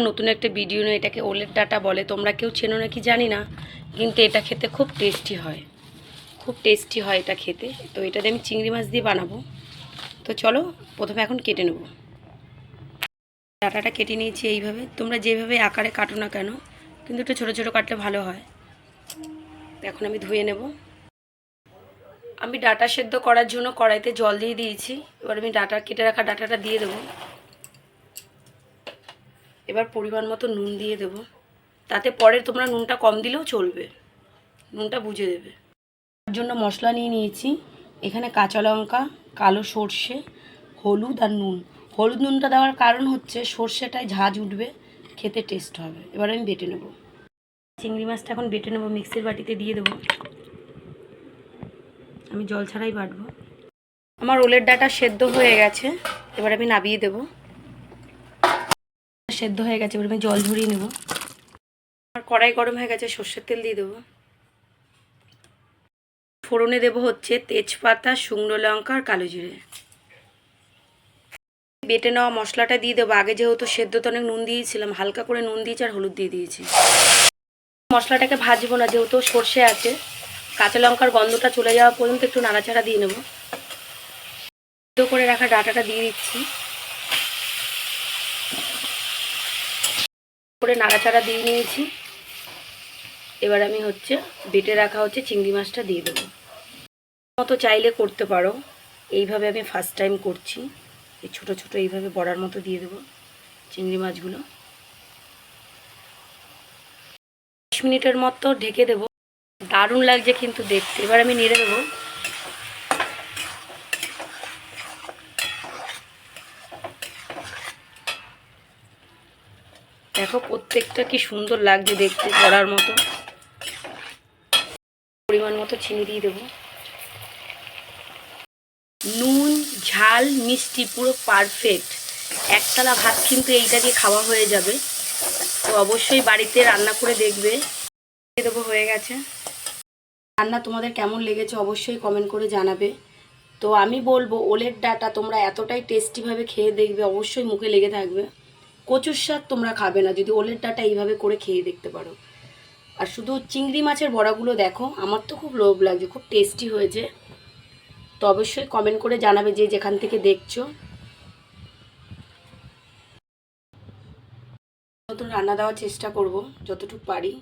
নতুন একটা ভিডিও নিয়ে এটাকে ওলের ডাটা বলে। তোমরা কেউ চেনো নাকি? জানি না। কিন্তু এটা খেতে খুব টেস্টি হয়। খুব টেস্টি হয় এটা খেতে। তো এটা আমি চিংড়ি মাছ দিয়ে বানাবো। তো চলো, প্রথমে এখন কেটে নেব। ডাটাটা কেটে নিয়েছি এইভাবে। তোমরা যেভাবে আকারে কাটো না কেন, কিন্তু একটু ছোটো ছোটো কাটলে ভালো হয়। এখন আমি ধুয়ে নেব। আমি ডাটা সেদ্ধ করার জন্য কড়াইতে জল দিয়ে দিয়েছি। এবার আমি ডাটা, কেটে রাখা ডাটাটা দিয়ে দেবো। এবার পরিমাণ মতো নুন দিয়ে দেবো। তাতে পরে তোমরা নুনটা কম দিলেও চলবে। নুনটা বুঝে দেবে। তার জন্য মশলা নিয়ে নিয়েছি। এখানে কাঁচা লঙ্কা, কালো সর্ষে, হলুদ আর নুন। হলুদ নুনটা দেওয়ার কারণ হচ্ছে সর্ষেটায় ঝাঁজ উঠবে, খেতে টেস্ট হবে। এবার আমি বেটে নেব। চিংড়ি মাছটা এখন বেটে নেব, মিক্সির বাটিতে দিয়ে দেবো। আমি জল ছাড়াই বাটবো। আমার ওলের ডাটা সেদ্ধ হয়ে গেছে। এবার আমি নাবিয়ে দেবো। সেদ্ধ হয়ে গেছে, এবার আমি জল ঝরিয়ে নেব। আর কড়াই গরম হয়ে গেছে, সর্ষের তেল দিয়ে দেবো। ফোড়নে দেবো হচ্ছে তেজপাতা, শুকনো লঙ্কা আর কালো জিরে। বেটে নেওয়া মশলাটা দিয়ে দেবো। আগে যেহেতু সেদ্ধতে অনেক নুন দিয়েছিলাম, হালকা করে নুন দিয়েছি আর হলুদ দিয়ে দিয়েছি। মশলাটাকে ভাজবো না, যেহেতু সর্ষে আছে, কাঁচা লঙ্কার গন্ধটা চলে যাওয়া পর্যন্ত একটু নাড়াচাড়া দিয়ে নেব। সেদ্ধ করে রাখা ডাটাটা দিয়ে দিচ্ছি। করে নাড়াচাড়া দিয়ে নিয়েছি। এবার আমি হচ্ছে বেটে রাখা হচ্ছে চিংড়ি মাছটা দিয়ে দেবো। মতো চাইলে করতে পারো। এইভাবে আমি ফার্স্ট টাইম করছি। এই ছোটো ছোটো এইভাবে বড়ার মতো দিয়ে দেবো চিংড়ি মাছগুলো। দশ মিনিটের মতো ঢেকে দেবো। দারুণ লাগছে কিন্তু দেখতে। এবার আমি নেড়ে দেবো। দেখো প্রত্যেকটা কি সুন্দর লাগছে দেখতে বড়ার মতো। পরিমাণ মতো চিনি দিয়ে দেবো। নুন, ঝাল, মিষ্টি, পুরো পারফেক্ট একতলা ভাত কিন্তু এইটা দিয়ে খাওয়া হয়ে যাবে। তো অবশ্যই বাড়িতে রান্না করে দেখবে। দেবো, হয়ে গেছে। রান্না তোমাদের কেমন লেগেছে অবশ্যই কমেন্ট করে জানাবে। তো আমি বলব, ওলের ডাটা তোমরা এতটাই টেস্টিভাবে খেয়ে দেখবে, অবশ্যই মুখে লেগে থাকবে। কচুর শাক তোমরা খাবে না, যদি ওলের ডাটা এইভাবে করে খেয়ে দেখতে পারো। আর শুধু চিংড়ি মাছের বড়াগুলো দেখো, আমার তো খুব লোভ লাগছে, খুব টেস্টি হয়েছে। তো অবশ্যই কমেন্ট করে জানাবে যে যেখান থেকে দেখছ। নতুন রান্না দেওয়ার চেষ্টা করব, যতটুকু পারি।